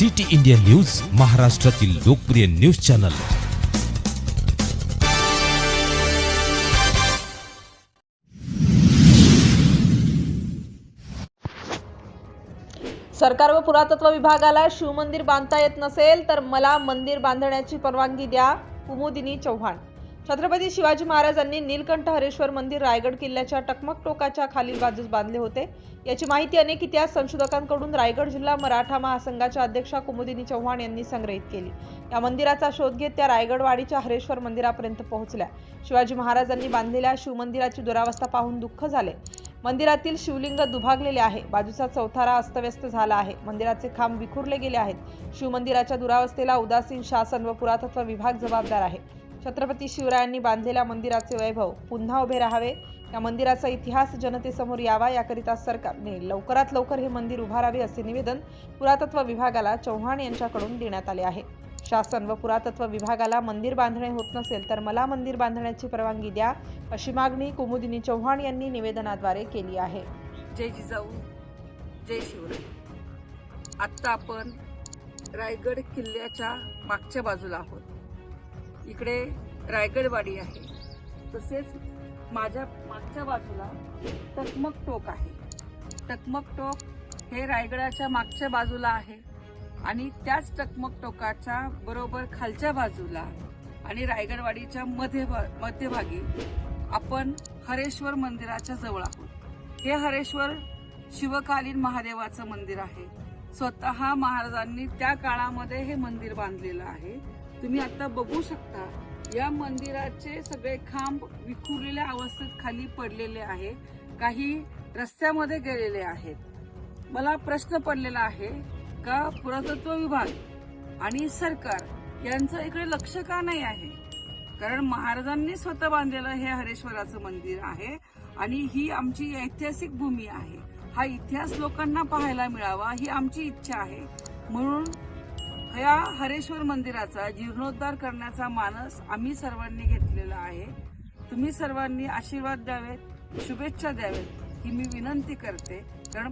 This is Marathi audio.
सिटी इंडिया न्यूज महाराष्ट्रातील लोकप्रिय न्यूज चॅनल. सरकार व पुरातत्व विभागाला शिवमंदिर बांधता येत नसेल तर मला मंदिर बांधण्याची परवानगी द्या. कुमुदिनी चव्हाण छत्रपती शिवाजी महाराजांनी नीलकंठ हरेश्वर मंदिर रायगड किल्ल्याच्या टकमक टोकाच्या खालील बाजूस बांधले होते. याची माहिती अनेक इतिहास संशोधकांकडून रायगड जिल्हा मराठा महासंघाच्या अध्यक्षा कुमुदिनी चव्हाण यांनी संग्रहित केली. या मंदिराचा शोध घेत त्या रायगडवाडीच्या हरेश्वर मंदिरापर्यंत पोहोचल्या. शिवाजी महाराजांनी बांधलेल्या शिवमंदिराची दुरावस्था पाहून दुःख झाले. मंदिरातील शिवलिंग दुभागलेले आहे. बाजूचा चौथारा अस्तव्यस्त झाला आहे. मंदिराचे खांब विखुरले गेले आहेत. शिवमंदिराच्या दुरावस्थेला उदासीन शासन व पुरातत्व विभाग जबाबदार आहे. छत्रपती शिवरायांनी बांधलेल्या मंदिराचे वैभव पुन्हा उभे राहावे. या मंदिराचा इतिहास जनतेसमोर यावा याकरिता सरकारने लवकरात लवकर हे मंदिर उभारावे असे निवेदन पुरातत्व विभागाला चव्हाण यांच्याकडून देण्यात आले आहे. शासन व पुरातत्व विभागाला मंदिर बांधणे होत नसेल तर मला मंदिर बांधण्याची परवानगी द्या अशी मागणी कुमुदिनी चव्हाण यांनी निवेदनाद्वारे केली आहे. जय जिजाऊ जय शिवराय. आत्ता आपण रायगड किल्ल्याच्या मागच्या बाजूला आहोत. इकडे रायगडवाडी आहे. तसेच माझ्या मागच्या बाजूला टकमक टोक आहे. टकमक टोक हे रायगडाच्या मागच्या बाजूला आहे आणि त्याच टकमक टोकाच्या बरोबर खालच्या बाजूला आणि रायगडवाडीच्या मध्ये मध्यभागी आपण हरेश्वर मंदिराच्या जवळ आहोत. हे हरेश्वर शिवकालीन महादेवाचं मंदिर आहे. स्वतः महाराजांनी त्या काळामध्ये हे मंदिर बांधलेलं आहे. तुम्ही आता बघू शकता या मंदिराचे सगळे खांब विखुरलेल्या अवस्थेत खाली पडलेले आहे. काही रस्त्यामध्ये गेलेले आहेत. मला प्रश्न पडलेला आहे का पुरातत्व विभाग आणि सरकार यांचं इकडे लक्ष का नाही आहे? कारण महाराजांनी स्वतः बांधलेलं हे हरेश्वराचं मंदिर आहे आणि ही आमची ऐतिहासिक भूमी आहे. हा इतिहास लोकांना पाहायला मिळावा ही आमची इच्छा आहे. म्हणून या हरेश्वर मंदिराचा जीर्णोद्धार करण्याचा मानस आम्ही सर्वांनी घेतलेला आहे. तुम्ही सर्वांनी आशीर्वाद द्यावेत शुभेच्छा द्यावेत ही मी विनंती करते. कारण